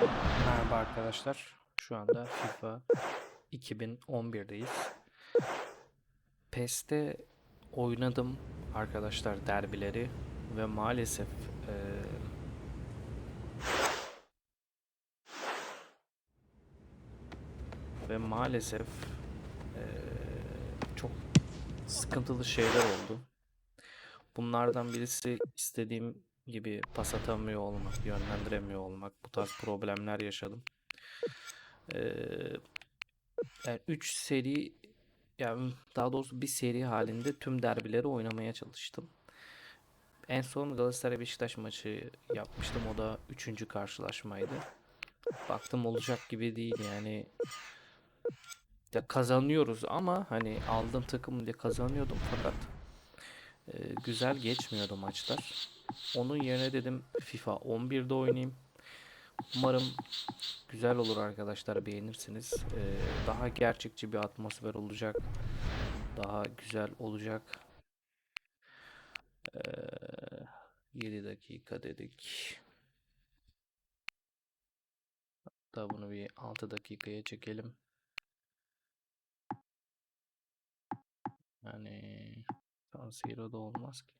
Merhaba arkadaşlar. Şu anda FIFA 2011'deyiz. PES'te oynadım arkadaşlar derbileri ve maalesef eee, ve maalesef eee, çok sıkıntılı şeyler oldu. Bunlardan birisi istediğim gibi pas atamıyor olmak, yönlendiremiyor olmak. Bu tarz problemler yaşadım. Eee yani 3 seri yani daha doğrusu bir seri halinde tüm derbileri oynamaya çalıştım. En son Galatasaray Beşiktaş maçı yapmıştım. O da 3. karşılaşmaydı. Baktım olacak gibi değil yani. Ya kazanıyoruz ama hani aldığım takım diye kazanıyordum fakat e, güzel geçmiyordu maçlar. Onun yerine dedim FIFA 11'de oynayayım. Umarım güzel olur arkadaşlar beğenirsiniz. Ee, daha gerçekçi bir atmosfer olacak. Daha güzel olacak. Ee, 7 dakika dedik. Hatta bunu bir 6 dakikaya çekelim. Yani San Siro'da olmaz ki.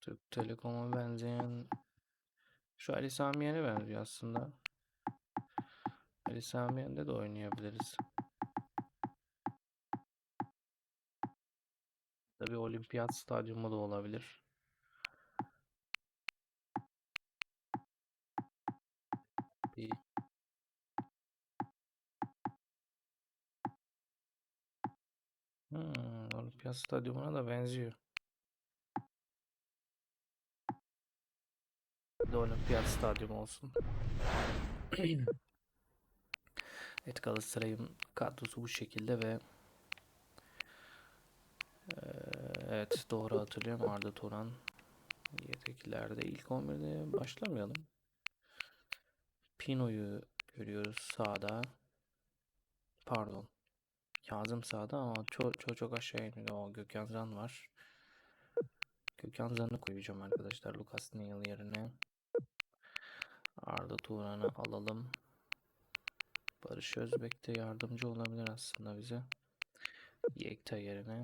Türk Telekom'a benzeyen şu Ali Sami Yen'e benziyor aslında. Ali Sami Yen'de de oynayabiliriz. Tabii olimpiyat stadyumu da olabilir. Hmm, olimpiyat stadyumuna da benziyor. Bir de olimpiyat stadyumu olsun. Evet Galatasaray'ın kadrosu bu şekilde ve evet doğru hatırlıyorum Arda Turan yedeklerde ilk 11'de başlamayalım. Pino'yu görüyoruz sağda. Pardon. Kazım sağda ama çok çok çok aşağı iniyor. O Gökhan Zan var. Gökhan Zan'ı koyacağım arkadaşlar Lucas Neal yerine. Arda Turan'ı alalım. Barış Özbek de yardımcı olabilir aslında bize. Yekta yerine.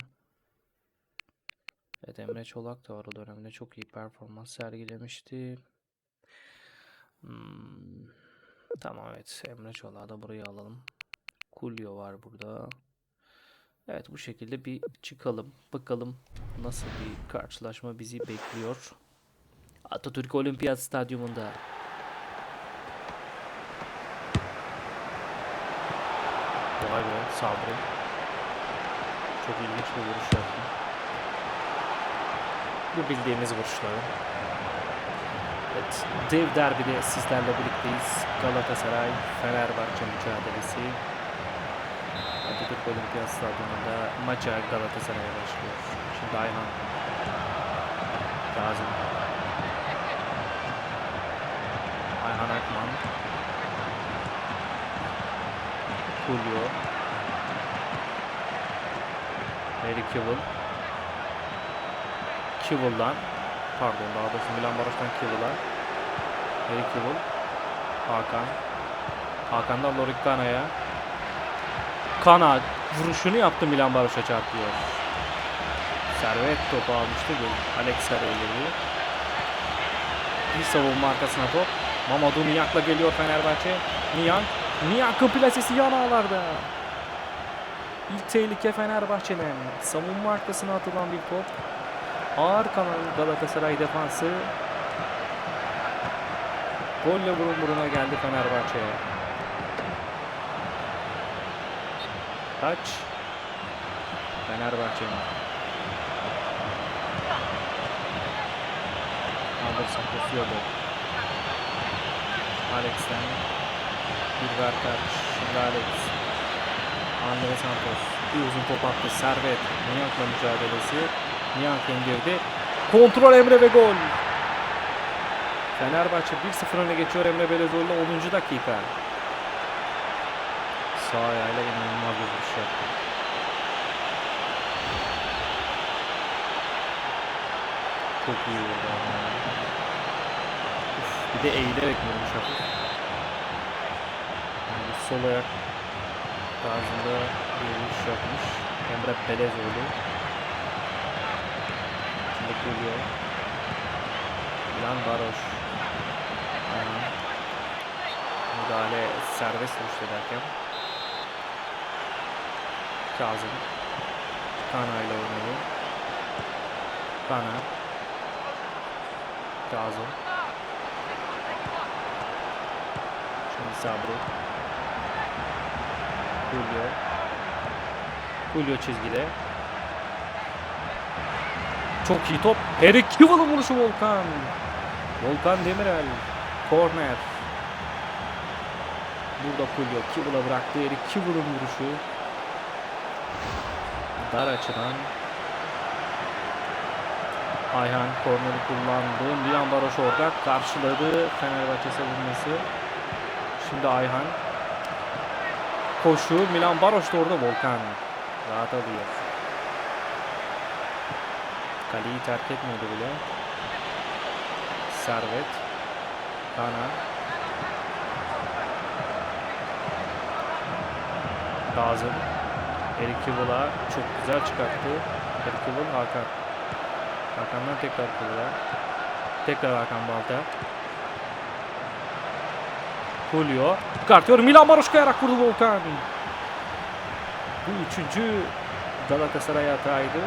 Evet Emre Çolak da var o dönemde çok iyi performans sergilemişti. Hmm, Tamam evet Emre Çolak'ı da buraya alalım. Kulyo var burada. Evet bu şekilde bir çıkalım. Bakalım nasıl bir karşılaşma bizi bekliyor. Atatürk Olimpiyat Stadyumunda. Vay be Sabri. Çok ilginç bir vuruş yaptı. Bu bildiğimiz vuruşları. Evet, dev derbide sizlerle birlikteyiz. Galatasaray Fenerbahçe mücadelesi. Atatürk Olimpiyat Stadyumunda maça Galatasaray'a başlıyor. Şimdi Ayhan. Kazım. Ayhan Akman. Julio. Harry Kewell. Kewell'dan pardon daha doğrusu Milan Baroş'tan Kewell'a. Harry Kewell. Hakan. Hakan'dan Lorik Kana'ya. Kana vuruşunu yaptı Milan Baroş'a çarpıyor. Servet topu almıştı. Alex Servet'i. Bir savunma arkasına top. Mamadou Niak'la geliyor Fenerbahçe. Niak. Niak'ın plasesi yan ağlarda. İlk tehlike Fenerbahçe'den. Savunma arkasına atılan bir top. Ağır kalan Galatasaray defansı. Golle burun buruna geldi Fenerbahçe'ye. Taç. Fenerbahçe'nin. Anderson koşuyordu. Alex'ten bir Verkaç. Şimdi Alex. Andre Santos. Bir uzun top attı. Servet. Niak'la mücadelesi. Niak indirdi. Kontrol Emre ve gol. Fenerbahçe 1-0 öne geçiyor Emre Belezoğlu'na 10. dakika. Sağ ayağıyla inanılmaz bir vuruş yaptı. Çok iyi vurdu Bir de eğilerek vurmuş hafif. Yani sol ayak tarzında bir vuruş yapmış. Emre Belezoğlu. Şimdi geliyor. Milan Baroş. Müdahale serbest vuruş ederken. Kazım. Kana ile oynadı. Kana. Kazım. Şimdi Sabri. Julio. Julio çizgide. Çok iyi top. Harry Kivall'ın vuruşu Volkan. Volkan Demirel. Corner. Burada Julio Kivall'a bıraktı. Harry Kivall'ın vuruşu. Dar açıdan. Ayhan korneri kullandı. Milan Baroş orada karşıladı Fenerbahçe savunması. Şimdi Ayhan. Koşu. Milan Baroş da orada Volkan. Rahat alıyor. Kaleyi terk etmedi bile. Servet. Kana. Kazım. Erik Kıvıl'a çok güzel çıkarttı. Erik Kıvıl Hakan. Hakan'dan tekrar Kıvıl'a. Tekrar Hakan Balta. Julio. Çıkartıyor. Milan Baroş kayarak vurdu Volkan. Bu üçüncü Galatasaray hataydı.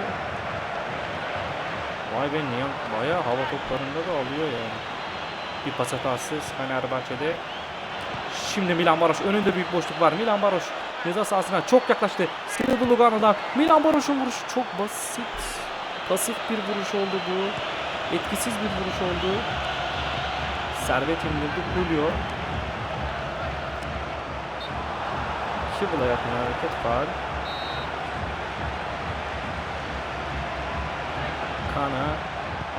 Vay be Niyan bayağı hava toplarında da alıyor yani. Bir pas hatasız Fenerbahçe'de. Şimdi Milan Baroş önünde büyük boşluk var. Milan Baroş ceza sahasına çok yaklaştı. Sıyrıldı Lugano'dan. Milan Baroş'un vuruşu çok basit. Pasif bir vuruş oldu bu. Etkisiz bir vuruş oldu. Servet indirdi. Julio. Kibula yapılan hareket faal. Kana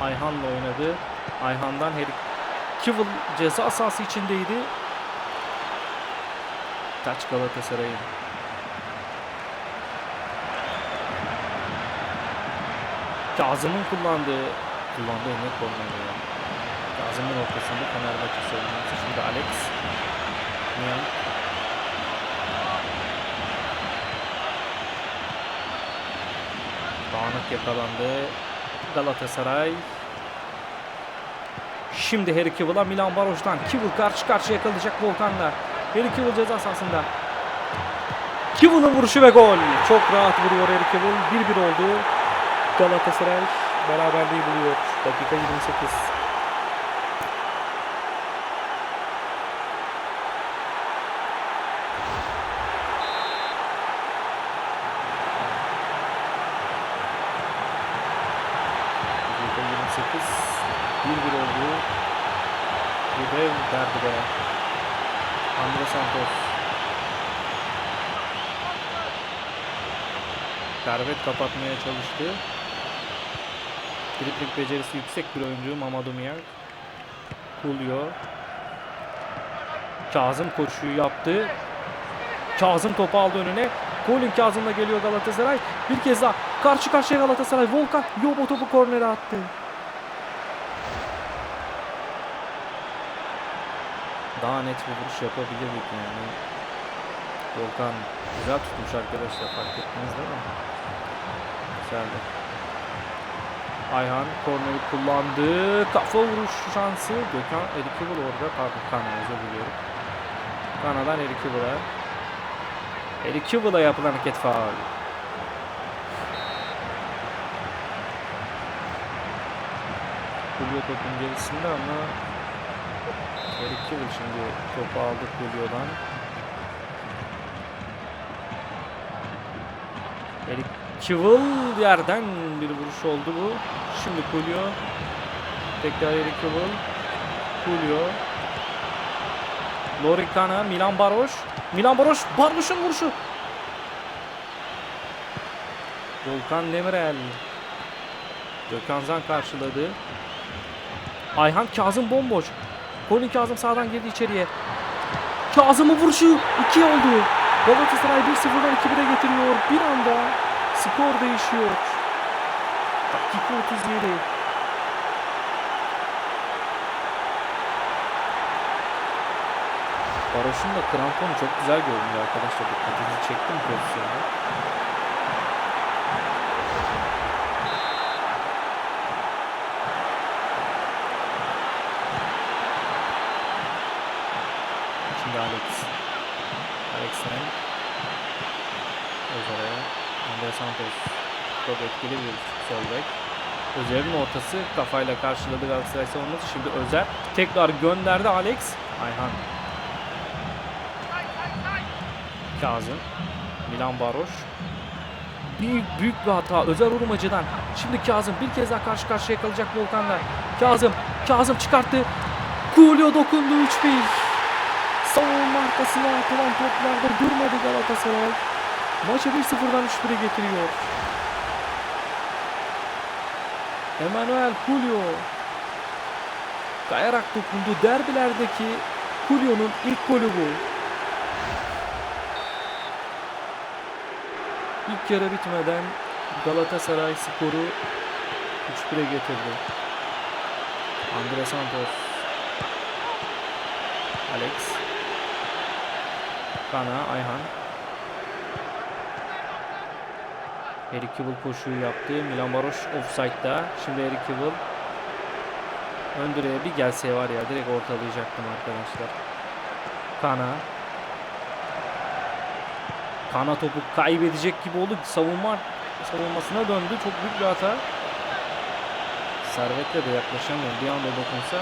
Ayhan'la oynadı. Ayhan'dan Harry Kivil ceza sahası içindeydi. Taç Galatasaray'ın. Kazım'ın kullandığı kullandığı ne kullanıyor. Kazım'ın ortasında Fenerbahçe savunması. Şimdi Alex Niyan Dağınık yakalandı. Galatasaray. Şimdi Harry Kivill'a Milan Baroş'tan. Kivill karşı karşıya kalacak Volkan'la. Harry Kivill ceza sahasında. Kivill'ın vuruşu ve gol. Çok rahat vuruyor Harry Kivill. 1-1 oldu. Galatasaray beraberliği buluyor. Dakika 28. Dakika 28. 1-1 oldu. Bu dev derbide. Andre Santos. Servet kapatmaya çalıştı. Dripling becerisi yüksek bir oyuncu Mamadou Miyang. Julio. Kazım koşuyu yaptı. Kazım topu aldı önüne. Colin Kazım'la geliyor Galatasaray. Bir kez daha karşı karşıya Galatasaray. Volkan Yobo topu kornere attı. Daha net bir vuruş yapabilirdik yani. Volkan güzel tutmuş arkadaşlar fark ettiniz değil mi? Güzeldi. Ayhan korneri kullandı. Kafa vuruş şansı. Gökhan Erikibul orada. Pardon Kana özür diliyorum. Kana'dan Erikibul'a. Erikibul'a yapılan hareket faul. Julio topun gerisinde ama Erikibul şimdi topu aldı Julio'dan. Erik Kivil yerden bir vuruş oldu bu. Şimdi Julio. Tekrar Erik Kivil. Julio. Loricana, Milan Baroş. Milan Baroş, Baroş'un vuruşu. Volkan Demirel. Gökhan Zan karşıladı. Ayhan Kazım bomboş. Colin Kazım sağdan girdi içeriye. Kazım'ın vuruşu 2 oldu. Galatasaray 1-0'dan 2-1'e getiriyor. Bir anda skor değişiyor. Dakika 37. Baroş'un da kramponu çok güzel görünüyor arkadaşlar. Dikkatinizi çektim pozisyonda. Şimdi Alex. Alex'ten Özer'e. Andre Santos. Çok etkili bir sol bek. Özer'in ortası kafayla karşıladı Galatasaray savunması. Şimdi Özer tekrar gönderdi Alex. Ayhan. Kazım. Milan Baroş. Büyük büyük bir hata Özer Urmacı'dan. Şimdi Kazım bir kez daha karşı karşıya kalacak Volkan'la. Kazım. Kazım çıkarttı. Kulyo dokundu 3-1. Savunma arkasına atılan toplarda durmadı Galatasaray. Maçı 1-0'dan 3-1'e getiriyor. Emmanuel Julio kayarak dokundu. Derbilerdeki Julio'nun ilk golü bu. İlk yarı bitmeden Galatasaray skoru 3-1'e getirdi. Andre Santos Alex Kana Ayhan Eric Kibble koşuyu yaptı. Milan Baroş offside'da. Şimdi Eric Kibble ön direğe bir gelse var ya direkt ortalayacaktım arkadaşlar. Kana Kana topu kaybedecek gibi oldu. Savunma savunmasına döndü. Çok büyük bir hata. Servet'le de yaklaşamıyor. Bir anda dokunsa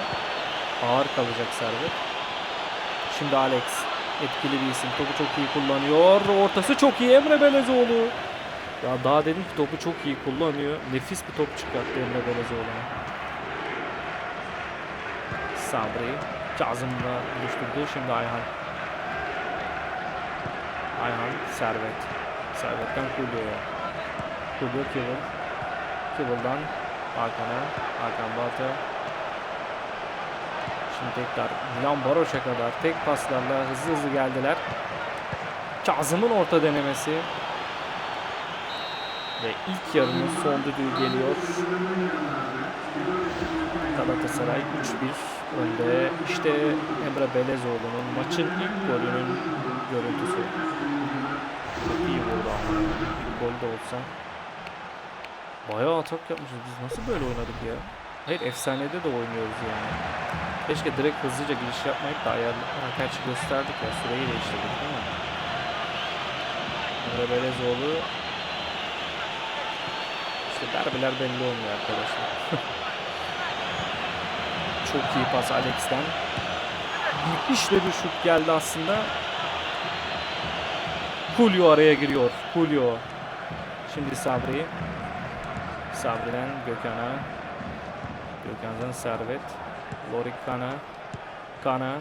ağır kalacak Servet. Şimdi Alex etkili bir isim. Topu çok iyi kullanıyor. Ortası çok iyi Emre Belezoğlu. Ya daha dedim ki topu çok iyi kullanıyor. Nefis bir top çıkarttı Emre Belezoğlu'na. Sabri Kazım'la buluşturdu. Şimdi Ayhan. Ayhan Servet. Servet'ten Kulyo'ya. Kulyo Kivil. Kivil'dan Hakan'a. Hakan Balta. Şimdi tekrar Milan Baroş'a kadar tek paslarla hızlı hızlı geldiler. Kazım'ın orta denemesi. Ve ilk yarının son düdüğü geliyor. Galatasaray 3-1 önde. İşte Emre Belezoğlu'nun maçın ilk golünün görüntüsü. Çok iyi vurdu ama. İlk gol de olsa. Bayağı atak yapmışız. Biz nasıl böyle oynadık ya? Hayır efsanede de oynuyoruz yani. Keşke direkt hızlıca giriş yapmayıp da ayarlı. Ha, gösterdik ya süreyi değiştirdik değil mi? Emre Belezoğlu işte derbiler belli olmuyor arkadaşlar. Çok iyi pas Alex'ten. Müthiş de bir şut geldi aslında. Julio araya giriyor. Julio. Şimdi Sabri. Sabri'den Gökhan'a. Gökhan'dan Servet. Lorik Kana. Kana.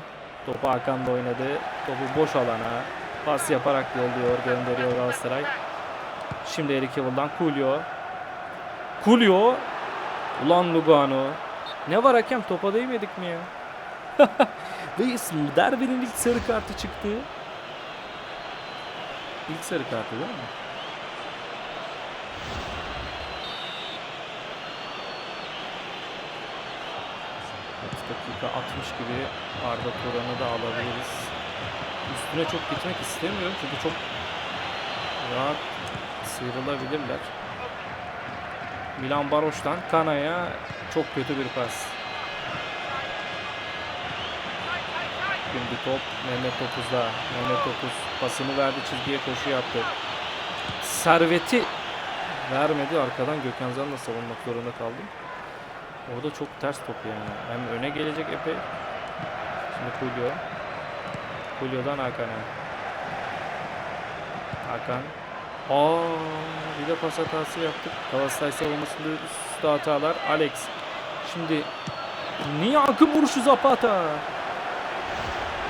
Topu Hakan'da oynadı. Topu boş alana. Pas yaparak yolluyor, gönderiyor Galatasaray. Şimdi Erik Yıvıl'dan Julio. Julio. Ulan Lugano. Ne var hakem topa değmedik mi ya? Ve derbinin ilk sarı kartı çıktı. İlk sarı kartı değil mi? Dakika 60 gibi Arda Turan'ı da alabiliriz. Üstüne çok gitmek istemiyorum çünkü çok rahat sıyrılabilirler. Milan Baroş'tan Kana'ya çok kötü bir pas. Şimdi top Mehmet Topuz'da. Mehmet Topuz pasını verdi çizgiye koşu yaptı. Serveti vermedi arkadan Gökhan Zan'la savunmak zorunda kaldı. Orada çok ters top yani. Hem öne gelecek epey. Şimdi Julio. Julio'dan Hakan'a. Hakan. Aa, bir de pas hatası yaptık. Galatasaray savunmasında üstte hatalar. Alex. Şimdi niye akım vuruşu Zapata?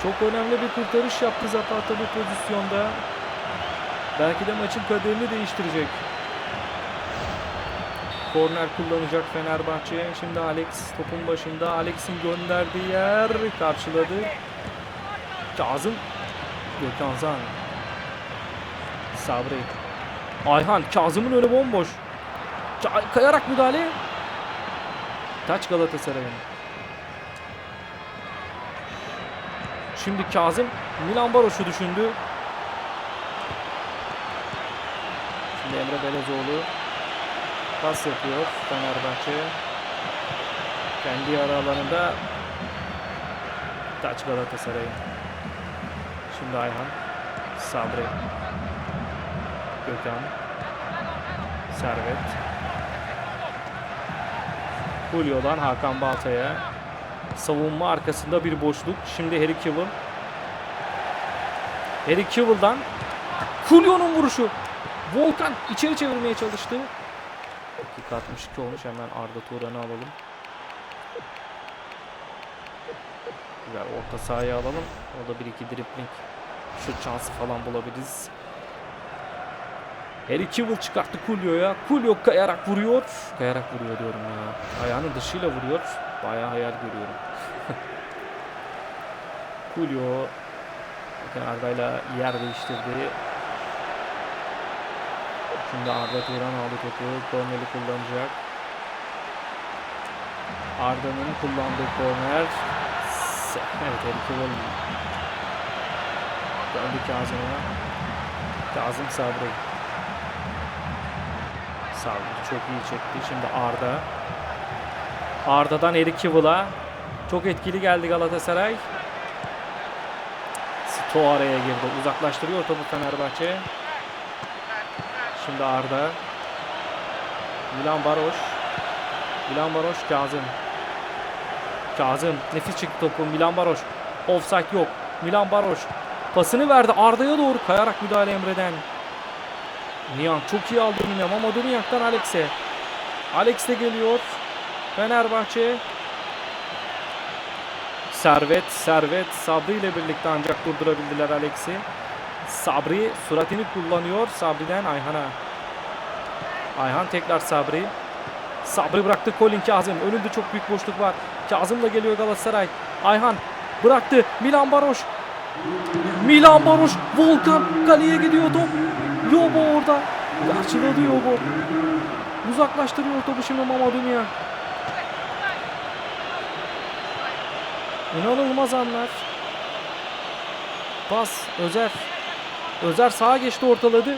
Çok önemli bir kurtarış yaptı Zapata bu pozisyonda. Belki de maçın kaderini değiştirecek. Korner kullanacak Fenerbahçe. Şimdi Alex topun başında. Alex'in gönderdiği yer karşıladı. Kazım. Gökhan Zan. Sabri. Ayhan. Kazım'ın önü bomboş. Ka- kayarak müdahale. Taç Galatasaray'ın. Şimdi Kazım Milan Baroş'u düşündü. Şimdi Emre Belezoğlu pas yapıyor Fenerbahçe. Kendi yarı alanında Taç Galatasaray'ın. Şimdi Ayhan. Sabri. Gökhan. Servet. Julio'dan Hakan Balta'ya. Savunma arkasında bir boşluk. Şimdi Harry Kewell. Harry Kewell'dan Julio'nun vuruşu. Volkan içeri çevirmeye çalıştı. Dakika 62 olmuş. Hemen Arda Turan'ı alalım. Güzel orta sahaya alalım. O da bir iki dribling şut şansı falan bulabiliriz. Harry Kewell çıkarttı Kulyo'ya. Kulyo kayarak vuruyor. Kayarak vuruyor diyorum ya. Ayağının dışıyla vuruyor. Bayağı hayal görüyorum. Kulyo bakın Arda'yla yer değiştirdi. Şimdi Arda Turan aldı topu. Korneli kullanacak. Arda'nın kullandığı korner. Evet Harry Kewell döndü Kazım'a. Kazım Sabri. Sabri çok iyi çekti. Şimdi Arda. Arda'dan Erik Kivul'a. Çok etkili geldi Galatasaray. Sto araya girdi. Uzaklaştırıyor topu Fenerbahçe. Şimdi Arda. Milan Baroş. Milan Baroş Kazım. Kazım nefis çıktı topu. Milan Baroş. Offside yok. Milan Baroş. Pasını verdi Arda'ya doğru. Kayarak müdahale Emre'den. Niang çok iyi aldı önüne. Mamadou Niang'dan Alex'e. Alex de geliyor. Fenerbahçe. Servet, Servet Sabri ile birlikte ancak durdurabildiler Alex'i. Sabri suratını kullanıyor. Sabri'den Ayhan'a. Ayhan tekrar Sabri. Sabri bıraktı Colin Kazım. Önünde çok büyük boşluk var. Kazım da geliyor Galatasaray. Ayhan bıraktı. Milan Baroş. Milan Baroş. Volkan kaleye gidiyor top. Yobo orada. Karşıladı Yobo. Uzaklaştırıyor topu şimdi Mamadou Niang. İnanılmaz anlar. Pas Özer. Özer sağa geçti ortaladı.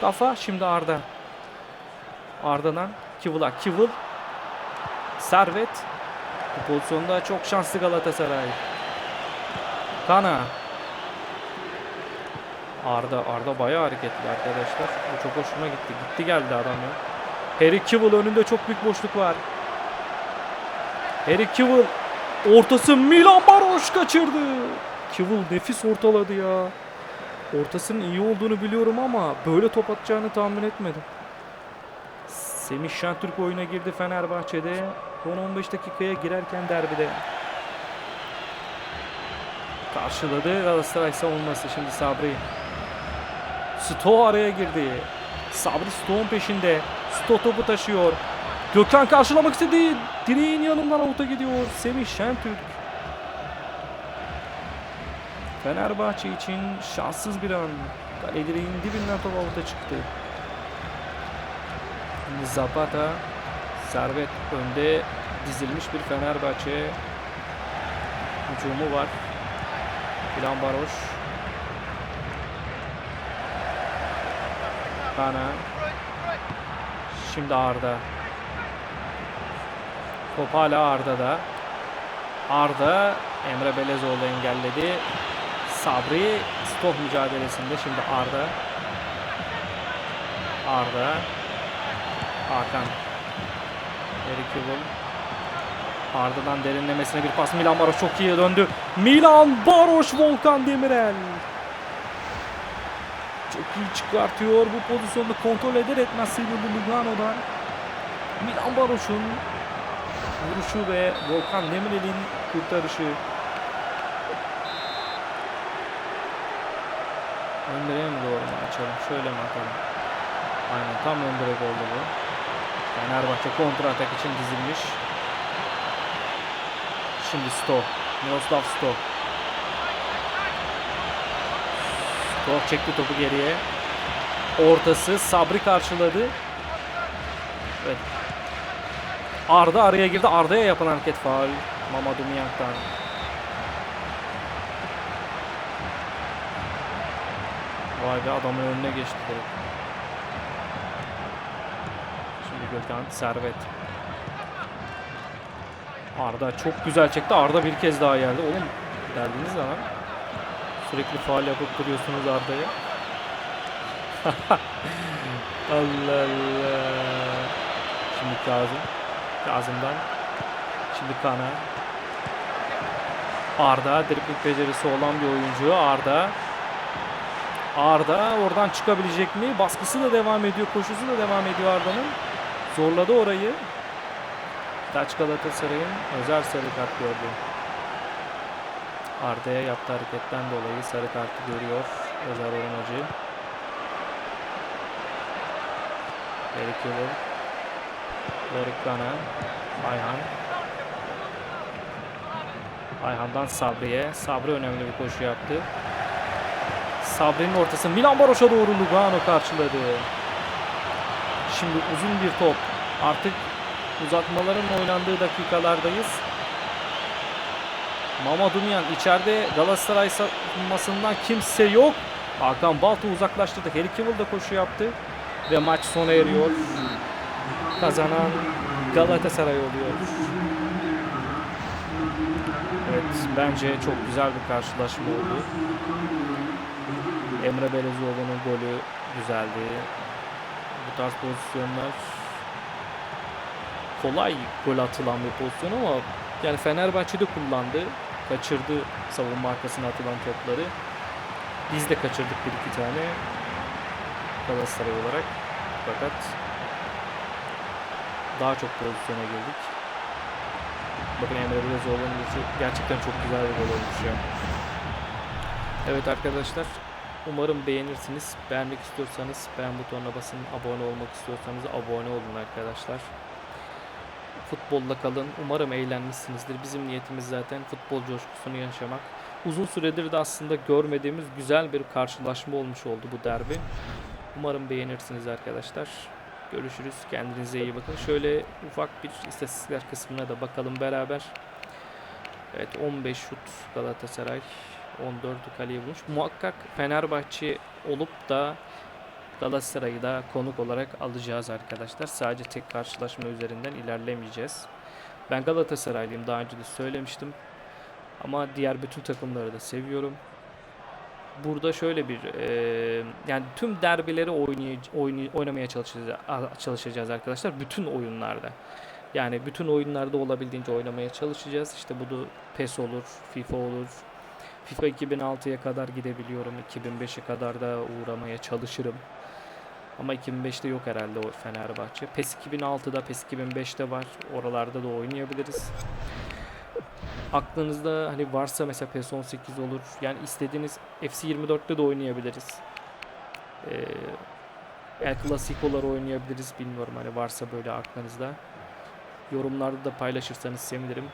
Kafa şimdi Arda. Arda'dan Kivul'a. Kivul. Servet. Bu pozisyonda çok şanslı Galatasaray. Kana. Arda Arda bayağı hareketli arkadaşlar. Bu çok hoşuma gitti. Gitti geldi adam ya. Harry Kivul önünde çok büyük boşluk var. Harry Kivul ortası Milan Baroş kaçırdı. Kivul nefis ortaladı ya. Ortasının iyi olduğunu biliyorum ama böyle top atacağını tahmin etmedim. Semih Şentürk oyuna girdi Fenerbahçe'de. Son 15 dakikaya girerken derbide. Karşıladı Galatasaray savunması şimdi Sabri. Sto araya girdi. Sabri Sto'nun peşinde. Sto topu taşıyor. Gökhan karşılamak istedi. Direğin yanından avuta gidiyor. Semih Şentürk. Fenerbahçe için şanssız bir an. Kale direğin dibinden top avuta çıktı. Zapata. Servet önde dizilmiş bir Fenerbahçe hücumu var. Plan Baroş. Kana. Şimdi Arda. Top hala Arda'da. Arda Emre Belezoğlu engelledi. Sabri stop mücadelesinde şimdi Arda. Arda. Hakan. Erik Yuvul. Arda'dan derinlemesine bir pas. Milan Baroş çok iyi döndü. Milan Baroş Volkan Demirel. İyi çıkartıyor bu pozisyonu kontrol eder etmez sıyrıldı Lugano'dan. Milan Baroş'un vuruşu ve Volkan Demirel'in kurtarışı. Ön direğe mi doğru mu açalım? Şöyle mi atalım? Aynen tam ön direk oldu bu. Fenerbahçe kontra atak için dizilmiş. Şimdi Sto. Miroslav Sto. Sto çekti topu geriye. Ortası Sabri karşıladı. Evet. Arda araya girdi. Arda'ya yapılan hareket faul. Mamadou Niang'dan. Vay be adamın önüne geçti direkt. Şimdi Gökhan Servet. Arda çok güzel çekti. Arda bir kez daha geldi. Oğlum derdiniz ne lan? Sürekli faal yapıp duruyorsunuz Arda'ya. Allah Allah. Şimdi Kazım. Kazım'dan. Şimdi Kana. Arda dribling becerisi olan bir oyuncu. Arda. Arda oradan çıkabilecek mi? Baskısı da devam ediyor. Koşusu da devam ediyor Arda'nın. Zorladı orayı. Taç Galatasaray'ın özel sarı kart gördü. Arda'ya yaptığı hareketten dolayı sarı kartı görüyor Özer Orhan Hacı. Eric Yıldız. Lorik Kana. Ayhan. Ayhan'dan Sabri'ye. Sabri önemli bir koşu yaptı. Sabri'nin ortası Milan Baroş'a doğru Lugano karşıladı. Şimdi uzun bir top. Artık uzatmaların oynandığı dakikalardayız. Mamadou içeride Galatasaray savunmasından kimse yok. Hakan Balta uzaklaştırdı. Harry Kewell da koşu yaptı. Ve maç sona eriyor. Kazanan Galatasaray oluyor. Evet bence çok güzel bir karşılaşma oldu. Emre Belezoğlu'nun golü güzeldi. Bu tarz pozisyonlar kolay gol atılan bir pozisyon ama yani Fenerbahçe'de kullandı. Kaçırdı savunma arkasına atılan topları. Biz de kaçırdık bir iki tane Galatasaray olarak. Fakat daha çok pozisyona girdik. Bakın Emre Belezoğlu'nun vuruşu gerçekten çok güzel bir gol olmuş ya. Evet arkadaşlar umarım beğenirsiniz. Beğenmek istiyorsanız beğen butonuna basın. Abone olmak istiyorsanız abone olun arkadaşlar. Futbolla kalın. Umarım eğlenmişsinizdir. Bizim niyetimiz zaten futbol coşkusunu yaşamak. Uzun süredir de aslında görmediğimiz güzel bir karşılaşma olmuş oldu bu derbi. Umarım beğenirsiniz arkadaşlar. Görüşürüz. Kendinize iyi bakın. Şöyle ufak bir istatistikler kısmına da bakalım beraber. Evet 15 şut Galatasaray. 14'ü kaleye vurmuş. Muhakkak Fenerbahçe olup da Galatasaray'ı da konuk olarak alacağız arkadaşlar. Sadece tek karşılaşma üzerinden ilerlemeyeceğiz. Ben Galatasaraylıyım daha önce de söylemiştim. Ama diğer bütün takımları da seviyorum. Burada şöyle bir e, yani tüm derbileri oynay, oynay, oynamaya çalışacağız, çalışacağız arkadaşlar. Bütün oyunlarda. Yani bütün oyunlarda olabildiğince oynamaya çalışacağız. İşte bu da PES olur, FIFA olur. FIFA 2006'ya kadar gidebiliyorum. 2005'e kadar da uğramaya çalışırım. Ama 2005'te yok herhalde o Fenerbahçe. PES 2006'da, PES 2005'te var. Oralarda da oynayabiliriz. Aklınızda hani varsa mesela PES 18 olur. Yani istediğiniz FC 24'te de oynayabiliriz. Ee, El Clasico'lar oynayabiliriz. Bilmiyorum hani varsa böyle aklınızda. Yorumlarda da paylaşırsanız sevinirim.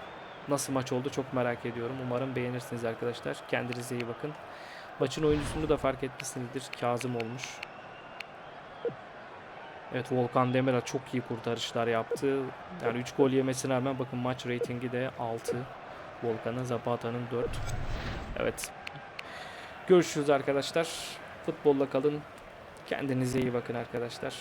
Nasıl maç oldu çok merak ediyorum. Umarım beğenirsiniz arkadaşlar. Kendinize iyi bakın. Maçın oyuncusunu da fark etmişsinizdir. Kazım olmuş. Evet Volkan Demirel çok iyi kurtarışlar yaptı. Yani 3 gol yemesine rağmen bakın maç reytingi de 6. Volkan'ın Zapata'nın 4. Evet. Görüşürüz arkadaşlar. Futbolla kalın. Kendinize iyi bakın arkadaşlar.